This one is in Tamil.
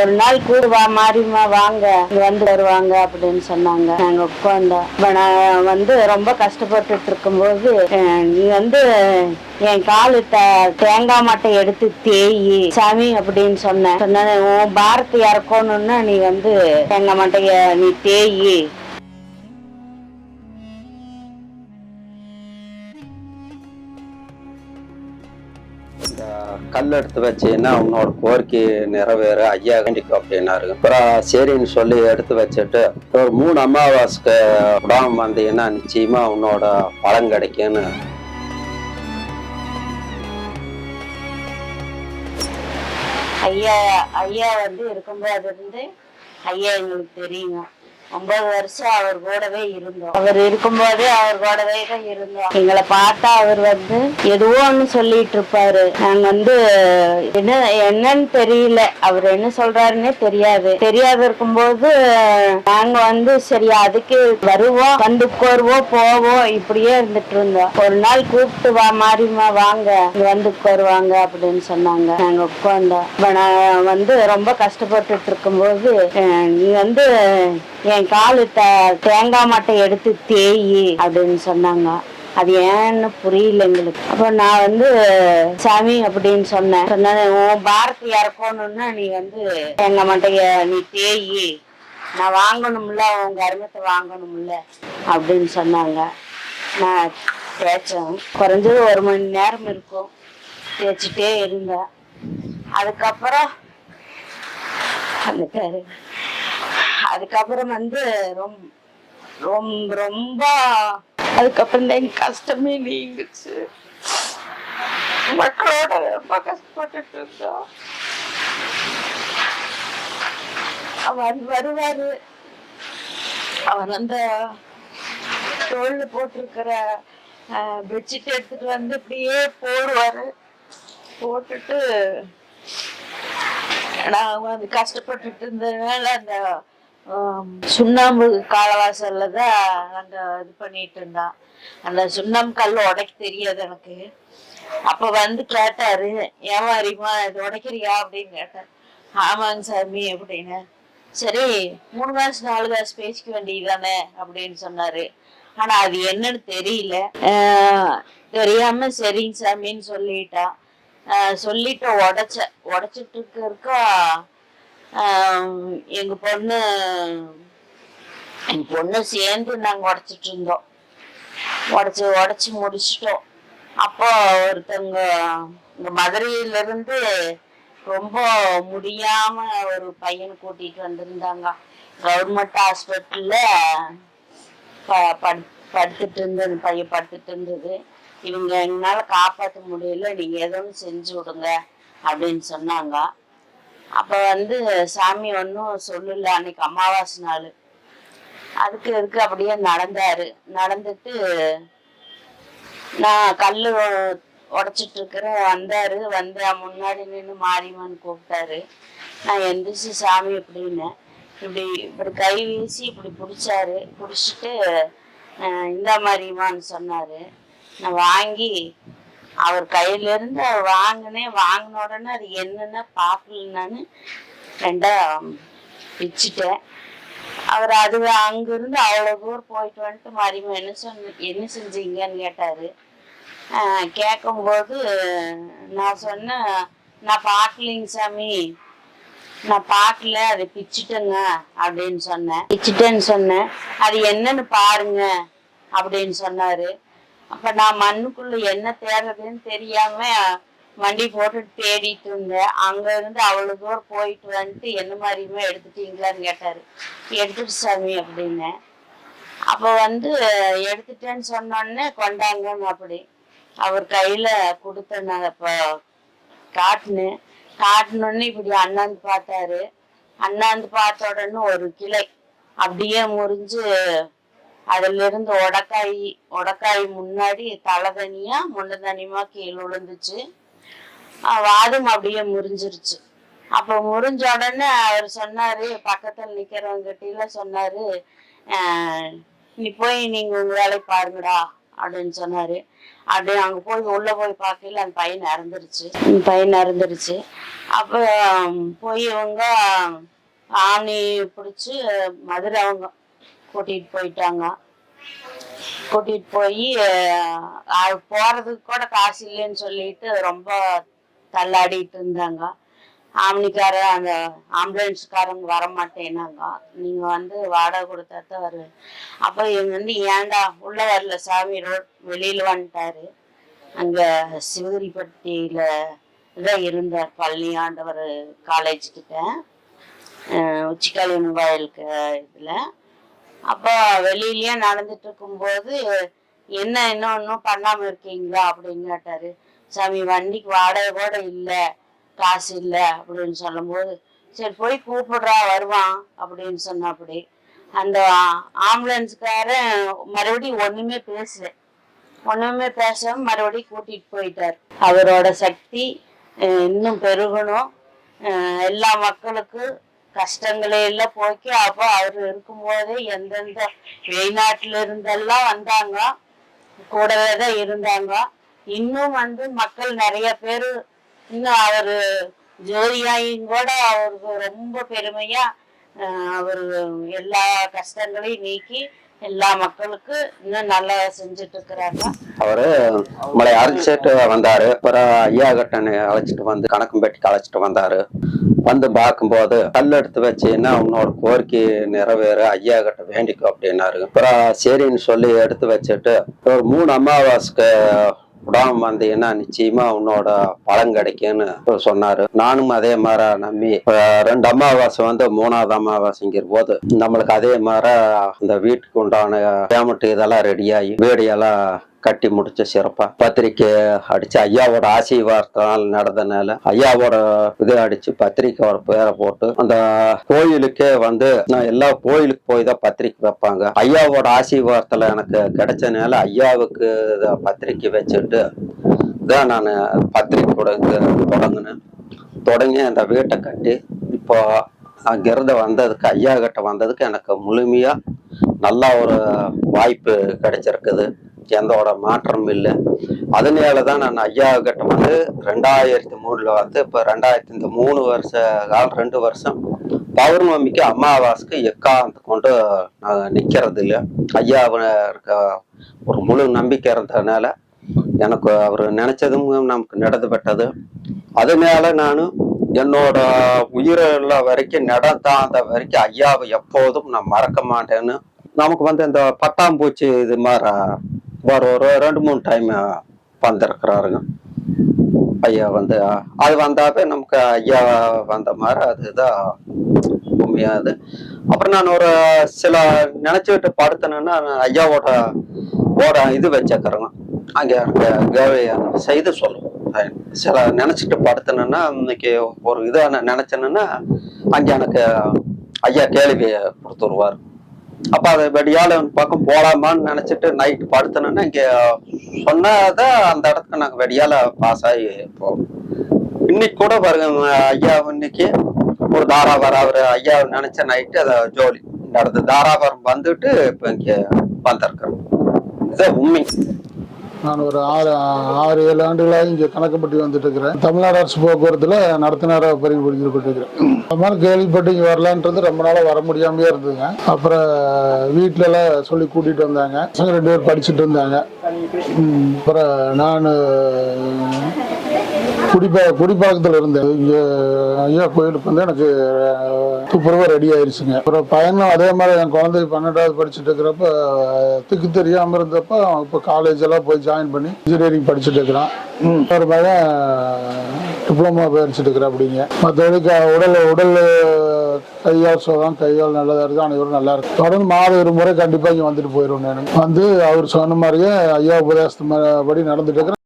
ஒரு நாள் கூடுவா மாறிமா வாங்க வந்து வருவாங்க அப்படின்னு சொன்னாங்க. நாங்க உட்காந்தோம் நான் வந்து ரொம்ப கஷ்டப்பட்டுட்டு இருக்கும்போது நீ வந்து என் காலு தேங்காய் மட்டை எடுத்து தேயி சாமி அப்படின்னு சொன்னேன். சொன்னேன் உன் பாரதி இறக்கணும்னா நீ வந்து தேங்காய் மட்டைய நீ தேயி. கல் எடுத்து வச்சீங்கன்னா உன்னோட கோரிக்கை நிறைவேற ஐயா வேண்டிக்கும் அப்படின்னாரு. அப்புறம் சரின்னு சொல்லி எடுத்து வச்சுட்டு ஒரு மூணு அமாவாசைக்கு உடாம வந்தீங்கன்னா நிச்சயமா உன்னோட பலன் கிடைக்கும்னு. ஐயா ஐயா வந்து இருக்கும்போது இருந்து ஐயா எங்களுக்கு தெரியுங்க. ஒன்பது வருஷம் அவர் கூடவே இருந்தோம். அவர் இருக்கும்போதே அவர் கூடவே தான் இருந்தோம். எங்களை பார்த்தா அவர் வந்து எதுவோ ஒண்ணு சொல்லிட்டு இருப்பாரு. நாங்க வந்து என்ன என்னன்னு தெரியல. அவர் என்ன சொல்றாருன்னே தெரியாது. தெரியாத இருக்கும்போது நாங்க வந்து சரி அதுக்கு வருவோம் வந்து உட்காருவோம் போவோம் இப்படியே இருந்துட்டு இருந்தோம். ஒரு நாள் கூப்பிட்டு வா மாறிமா வாங்க. வந்து உட்காருவாங்க அப்படின்னு சொன்னாங்க. நாங்க உட்காந்தோம் நான் வந்து ரொம்ப கஷ்டப்பட்டுட்டு இருக்கும்போது அஹ், நீ வந்து என் காலு தேங்காய் மட்டை எடுத்து தேயி அப்படின்னு சொன்னாங்க. அது ஏன்னு புரியல எங்களுக்கு. அப்ப நான் வந்து சாமி அப்படின்னு சொன்னேன். சொன்னேன் உன் பாரதி இறக்கணும்னா நீ வந்து தேங்காய் மட்டைய நீ தேயி. நான் வாங்கணும்ல உன் கருமத்தை வாங்கணும்ல அப்படின்னு சொன்னாங்க. நான் தேய்ச்சேன். குறைஞ்சது ஒரு மணி நேரம் இருக்கும். தேய்ச்சிட்டே இருந்தேன். அதுக்கப்புறம் வந்துட்டாரு அதுக்கப்புறம் வந்து ரொம்ப ரொம்ப ரொம்ப அதுக்கப்புறம் தான் எங்க கஷ்டமே நீங்கிச்சு மக்களோட ரொம்ப கஷ்டப்பட்டுட்டு இருந்தோம். அவர் வருவாரு. அவர் அந்த தோல்ல போட்டிருக்கிற பெட்ஷீட் எடுத்துட்டு வந்து இப்படியே போடுவாரு. போட்டுட்டு நான் வந்து கஷ்டப்பட்டுட்டு இருந்ததுனால அந்த சுண்ணாம்பு காலவாசல்ல தான் அந்த இது பண்ணிட்டு இருந்தான் அந்த சுண்ணாம்பு கல் உடைக்க தெரியாது எனக்கு. அப்ப வந்து கேட்டாரு ஏன் மாதிரிமா இது உடைக்கிறியா அப்படின்னு கேட்டேன். ஆமாங்க சாமி அப்படின்னு. சரி மூணு மாசம் நாலு காசு பேசிக்க வேண்டியதானே அப்படின்னு சொன்னாரு. ஆனா அது என்னன்னு தெரியல. தெரியாம சரிங்க சாமின்னு சொல்லிட்டான் சொல்லிட்டு உடைச்ச உடைச்சிட்டு இருக்கா எங்க பொண்ணு எங்க பொண்ணு சேர்ந்து நாங்க உடைச்சிட்டு இருந்தோம். உடைச்சு உடைச்சு முடிச்சிட்டோம். அப்போ ஒருத்தவங்க இங்க மதுரையில இருந்து ரொம்ப முடியாம ஒரு பையன் கூட்டிட்டு வந்திருந்தாங்க. கவர்மெண்ட் ஹாஸ்பிட்டல்ல ப- படு- படுத்துட்டு இருந்தது பையன் படுத்துட்டு இருந்தது. இவங்க எங்களால காப்பாற்ற முடியல நீங்க ஏதோ செஞ்சு விடுங்க அப்படின்னு சொன்னாங்க. அப்போ வந்து சாமி ஒன்றும் சொல்லல அன்னைக்கு அமாவாசை நாள். அதுக்கு இதுக்கு அப்படியே நடந்தாரு. நடந்துட்டு நான் கல் உடச்சிட்டு இருக்கிறேன் வந்தாரு. வந்து முன்னாடி நின்று மாரியம்மன் கூப்பிட்டாரு. நான் எந்திரிச்சு சாமி அப்படின்னு இப்படி இப்படி கை வீசி இப்படி பிடிச்சாரு. பிடிச்சிட்டு இந்த மாரியம்மான்னு சொன்னாரு. நான் வாங்கி அவர் கையில இருந்து வாங்கினேன் வாங்கின உடனே அது என்னன்னு பார்க்கலன்னு ரெண்டா பிச்சுட்டேன் அவர் அது அங்கிருந்து அவ்வளோ தூரம் போயிட்டு வந்துட்டு மறுபடியும் என்ன சொன்ன என்ன செஞ்சீங்கன்னு கேட்டாரு. கேட்கும்போது நான் சொன்னேன் நான் பார்க்கலிங்க சாமி. நான் பார்க்கல அதை பிச்சுட்டேங்க அப்படின்னு சொன்னேன். பிச்சுட்டேன்னு சொன்னேன். அது என்னன்னு பாருங்க அப்படின்னு சொன்னாரு. அப்ப நான் மண்ணுக்குள்ள என்ன தேடுறதுன்னு தெரியாம வண்டி போட்டு தேடிட்டு இருந்தேன். அங்க இருந்து அவ்வளவு தூரம் போயிட்டு வந்துட்டு என்ன மாதிரியுமே எடுத்துட்டீங்களான்னு கேட்டாரு. எடுத்துட்டு சாமி அப்படின்னு. அப்ப வந்து எடுத்துட்டேன்னு சொன்னோடனே கொண்டாங்கன்னு அப்படி. அவர் கையில கொடுத்த நான் இப்ப காட்டினேன் காட்டினோடனே இப்படி அண்ணாந்து பார்த்தாரு. அண்ணாந்து பார்த்த உடனே ஒரு கிளை. அப்படியே முறிஞ்சு அதுல இருந்து உடக்காய் உடக்காய் முன்னாடி தலை தனியா முண்டை தனியமா கீழே விழுந்துச்சு வாதம் அப்படியே முறிஞ்சிருச்சு. அப்ப முறிஞ்ச உடனே அவர் சொன்னாரு பக்கத்துல நிக்கிறவங்க கிட்ட சொன்னாரு நீ போய் நீங்க உங்க வேலையை பாருங்கடா அப்படின்னு சொன்னாரு. அப்படியே அங்க போய் உள்ள போய் பார்க்கல அந்த பையன் இறந்துருச்சு பையன் இறந்துருச்சு அப்போ போய் இவங்க ஆணி பிடிச்சி மதுரை அவங்க கூட்டிகிட்டு போயிட்டாங்க. கூட்டிகிட்டு போய் போகிறதுக்கு கூட காசு இல்லைன்னு சொல்லிட்டு ரொம்ப தள்ளாடிட்டு இருந்தாங்க. ஆம்னிக்கார அந்த ஆம்புலன்ஸ்காரங்க வர நீங்கள் வந்து வாடகை கொடுத்தா தான் வரு அப்போ இவங்க வந்து ஏன்டா உள்ள வரல சாமி ரோட் வெளியில் வந்துட்டாரு. அங்கே சிவகிரிப்பட்டியில் தான் இருந்தார் பழனி ஆண்டவர் காலேஜ் கிட்ட. அஹ் உச்சிக்காளியம்மன் கோயிலுக்கு அப்போ வெளியிலயே நடந்துட்டு இருக்கும்போது என்ன இன்னும் இன்னும் பண்ணாம இருக்கீங்களா? அப்படின்னு கேட்டாரு. சாமி வண்டிக்கு வாடகை கூட இல்லை காசு இல்லை அப்படின்னு சொல்லும்போது சரி போய் கூப்பிடுறா வருவான் அப்படின்னு சொன்னாப்படி. அந்த ஆம்புலன்ஸ்காரன் மறுபடியும் ஒண்ணுமே பேசல. ஒண்ணுமே பேசாம மறுபடியும் கூட்டிட்டு போயிட்டார். அவரோட சக்தி இன்னும் பெருகணும். எல்லா மக்களுக்கும் கஷ்டங்களை எல்லாம் போக்கி அப்போ அவர் இருக்கும்போதே எந்தெந்த வெளிநாட்டுல இருந்தெல்லாம் வந்தாங்க. கூடவே தான் இருந்தாங்க. இன்னும் வந்து மக்கள் நிறைய பேர் இன்னும் அவரு ஜோதியாயும் கூட அவருக்கு ரொம்ப பெருமையா அவர் எல்லா கஷ்டங்களையும் நீக்கி எல்லா மக்களுக்கு இன்னும் நல்லா செஞ்சுட்டு இருக்கிறாங்க அவரு நம்மளை அழைச்சிட்டு வந்தாரு. அப்புறம் ஐயா கட்டனை அழைச்சிட்டு வந்து கணக்கம்பேட்டிக்கு அழைச்சிட்டு வந்தாரு. வந்து பார்க்கும்போது கல் எடுத்து வச்சீங்கன்னா உன்னோட கோரிக்கை நிறைவேறு ஐயா கிட்ட வேண்டிக்கும் அப்படின்னாரு. அப்புறம் சரின்னு சொல்லி எடுத்து வச்சுட்டு ஒரு மூணு அமாவாசைக்கு விடாம வந்தீங்கன்னா நிச்சயமா உன்னோட பலன் கிடைக்கும்னு சொன்னாரு. நானும் அதே மாதிரி நம்பி ரெண்டு அமாவாசை வந்து மூணாவது அமாவாசைங்கிற போது நம்மளுக்கு அதே மாதிரி அந்த வீட்டுக்கு உண்டான பேமெண்ட் இதெல்லாம் ரெடியாகி வீடியெல்லாம் கட்டி முடிச்ச சிறப்பா. பத்திரிக்கை அடிச்சு ஐயாவோட ஆசீர்வாதத்தால் நடந்தனால ஐயாவோட இது அடிச்சு பத்திரிக்கையோட பேரை போட்டு அந்த கோயிலுக்கே வந்து நான் எல்லா கோயிலுக்கு போய் தான் பத்திரிக்கை வைப்பாங்க. ஐயாவோட ஆசீர்வாதத்துல எனக்கு கிடைச்சனால ஐயாவுக்கு பத்திரிக்கை வச்சுட்டு தான் நான் பத்திரிக்கை தொடங்க தொடங்கினேன். தொடங்கி அந்த வீட்டை கட்டி இப்போ அங்கிருந்து வந்ததுக்கு ஐயா கிட்ட வந்ததுக்கு எனக்கு முழுமையாக நல்லா ஒரு வாய்ப்பு கிடைச்சிருக்குது. எந்தோட மாற்றமும் இல்லை. அதனால தான் நான் ஐயா கிட்ட வந்து ரெண்டாயிரத்தி மூணில் வந்து இப்போ ரெண்டாயிரத்தி இந்த மூணு வருஷ காலம் ரெண்டு வருஷம் பௌர்ணமிக்கு அமாவாசைக்கு எக்காந்து கொண்டு நான் நிற்கிறது இல்லை. ஐயா இருக்க ஒரு முழு நம்பிக்கை இருந்ததுனால எனக்கு அவர் நினைச்சதும் நமக்கு நடந்துபட்டது. அதனால நான் என்னோட உயிரில் வரைக்கும் நடந்தாந்த வரைக்கும் ஐயாவை எப்போதும் நான் மறக்க மாட்டேன்னு நமக்கு வந்து இந்த பட்டாம்பூச்சி இது மாதிரி ஒரு ஒரு ரெண்டு மூணு டைம் வந்திருக்கிறாருங்க. ஐயா வந்து அது வந்தாவே நமக்கு ஐயா வந்த மாதிரி அதுதான் உண்மையாது அப்புறம் நான் ஒரு சில நினைச்சுக்கிட்டு படுத்தினேன்னா ஐயாவோட ஓட இது வச்சுக்கிறேங்க. அங்கே கேவை செய்து சொல்லுவோம். சில நினைச்சிட்டு படுத்தினேன்னா இன்னைக்கு ஒரு இதை நான் நினைச்சேன்னா அங்கே எனக்கு ஐயா கேள்வியை கொடுத்துருவார். அப்ப அதை வெடியால பக்கம் போலாமான்னு நினைச்சிட்டு நைட் படுத்தணும்னா இங்க சொன்னதை அந்த இடத்துக்கு நாங்க வெடியால பாஸ் ஆகி போவோம் இன்னைக்கு கூட பாருங்க ஐயா இன்னைக்கு ஒரு தாராவாரம் அவர் ஐயா நினைச்ச நைட்டு அதை ஜோலி நடந்து தாராபுரம் வந்துட்டு இப்ப இங்க வந்திருக்கிறோம். இதான் உண்மை. நான் ஒரு ஆறு ஆறு ஏழு ஆண்டுகளாக இங்கே கணக்கப்பட்டு வந்துட்டு இருக்கிறேன் தமிழ்நாடு அரசு போக்குவரத்தில் நடத்துனராக பதிவு படிச்சுட்டு இருக்கிறேன் மாதிரி கேள்விப்பட்டு இங்கே வரலான்றது ரொம்ப நாளாக வர முடியாமையே இருந்ததுங்க. அப்புறம் வீட்டிலலாம் சொல்லி கூட்டிகிட்டு வந்தாங்க. பசங்க ரெண்டு பேர் படிச்சுட்டு இருந்தாங்க. அப்புறம் நான் குடிப்ப குடிப்பழக்கத்தில் இருந்தேன் இங்கே ஐயா கோயிலுக்கு வந்து எனக்கு துப்புரவாக ரெடி ஆயிருச்சுங்க. அப்புறம் பையனும் அதே மாதிரி என் குழந்தை பன்னெண்டாவது படிச்சுட்டு இருக்கிறப்ப திக்கு தெரியாமல் இருந்தப்ப இப்போ காலேஜ் எல்லாம் போய் ஜாயின் பண்ணி இன்ஜினியரிங் படிச்சுட்டு இருக்கிறான். ஒரு பையன் டிப்ளமா படிச்சுட்டு இருக்கிறான் அப்படிங்க. மற்றபடி க- உடல் உடல் கையால் சோகம் கையால் நல்லதாக இருக்குது அனைவரும் நல்லா இருக்கு தொடர்ந்து மாத ஒரு முறை கண்டிப்பாக இங்கே வந்துட்டு போயிடுவேன் நான். வந்து அவர் சொன்ன மாதிரியே ஐயா உபதேசத்து படி நடந்துட்டு இருக்கிறேன்